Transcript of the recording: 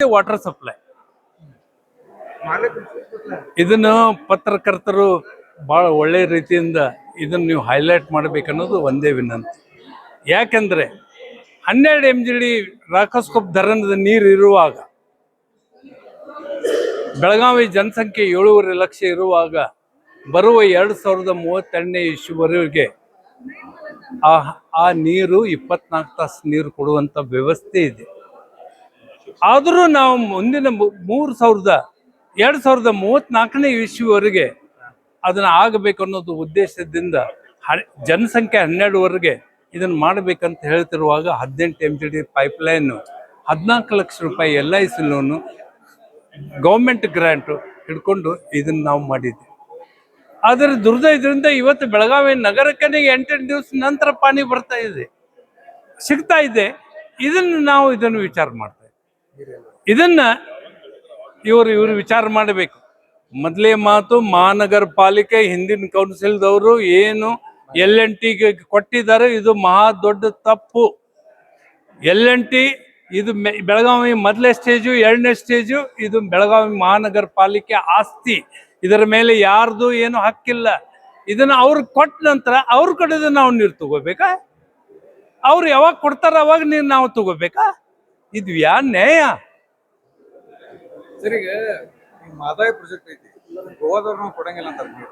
Water supply ಇದನ್ನು ಪತ್ರಕರ್ತರು ಬಹಳ ಒಳ್ಳೆ ರೀತಿಯಿಂದ ಇದನ್ನು ನೀವು ಹೈಲೈಟ್ ಮಾಡಬೇಕನ್ನೋದು ಒಂದೇ ವಿನಂತಿ. ಯಾಕಂದ್ರೆ ಹನ್ನೆರಡು ಎಂ ಜಿ ಡಿ ರಾಕಸ್ಕೋಪ್ ಧರಣದ ನೀರು ಇರುವಾಗ, ಬೆಳಗಾವಿ ಜನಸಂಖ್ಯೆ ಏಳೂವರೆ ಲಕ್ಷ ಇರುವಾಗ ಬರುವ ಎರಡು ಸಾವಿರದ ಮೂವತ್ತೆರಡನೇ ಇಶುವರೆಗೆ ಆ ಆ ನೀರು ಇಪ್ಪತ್ನಾಲ್ಕು ತಾಸು ನೀರು ಕೊಡುವಂಥ ವ್ಯವಸ್ಥೆ ಇದೆ. ಆದರೂ ನಾವು ಮುಂದಿನ ಮೂರು ಸಾವಿರದ, ಎರಡು ಸಾವಿರದ ಮೂವತ್ನಾಲ್ಕನೇ ಇಸ್ವಿವರೆಗೆ ಅದನ್ನು ಆಗಬೇಕು ಅನ್ನೋದು ಉದ್ದೇಶದಿಂದ ಜನಸಂಖ್ಯೆ ಹನ್ನೆರಡುವರೆಗೆ ಇದನ್ನು ಮಾಡಬೇಕಂತ ಹೇಳ್ತಿರುವಾಗ ಹದಿನೆಂಟು ಎಂ ಜಿ ಡಿ ಪೈಪ್ಲೈನು ಹದಿನಾಲ್ಕು ಲಕ್ಷ ರೂಪಾಯಿ L I C loan government grant ಹಿಡ್ಕೊಂಡು ಇದನ್ನು ನಾವು ಮಾಡಿದ್ವಿ. ಆದರೆ ದುರ್ದ ಇದರಿಂದ ಇವತ್ತು ಬೆಳಗಾವಿ ನಗರಕ್ಕೆ ಎಂಟೆಂಟು ದಿವಸ ನಂತರ ಪಾನಿ ಬರ್ತಾ ಇದೆ, ಸಿಗ್ತಾ ಇದೆ. ಇದನ್ನು ನಾವು ಇದನ್ನು ವಿಚಾರ ಮಾಡ್ತಾ ಇದ್ದೀವಿ ಇದನ್ನ ಇವರು ಇವರು ವಿಚಾರ ಮಾಡಬೇಕು. ಮೊದಲೇ ಮಾತು ಮಹಾನಗರ ಪಾಲಿಕೆ, ಹಿಂದಿನ ಕೌನ್ಸಿಲ್ದವರು ಏನು ಎಲ್ ಎನ್ ಟಿಗೆ ಕೊಟ್ಟಿದ್ದಾರೆ, ಇದು ಮಹಾ ದೊಡ್ಡ ತಪ್ಪು. ಎಲ್ ಎನ್ ಟಿ ಇದು ಬೆಳಗಾವಿ ಮೊದಲನೇ ಸ್ಟೇಜು, ಎರಡನೇ ಸ್ಟೇಜು, ಇದು ಬೆಳಗಾವಿ ಮಹಾನಗರ ಪಾಲಿಕೆ ಆಸ್ತಿ. ಇದರ ಮೇಲೆ ಯಾರ್ದು ಏನು ಹಕ್ಕಿಲ್ಲ. ಇದನ್ನ ಅವ್ರು ಕೊಟ್ಟ ನಂತರ ಅವ್ರ ಕಡೆದ ನಾವು ನೀರು ತಗೋಬೇಕಾ? ಅವ್ರು ಯಾವಾಗ ಕೊಡ್ತಾರ ಅವಾಗ ನೀರು ನಾವು ತಗೋಬೇಕಾ? ಇದು ಯಾ ನ್ಯಾಯ ಸರಿಗೆ ಮಾದಾಯಿ ಪ್ರಾಜೆಕ್ಟ್ ಐತಿ ಗೋವಾದವ್ರು ಕೊಡಂಗಿಲ್ಲ ನೀರು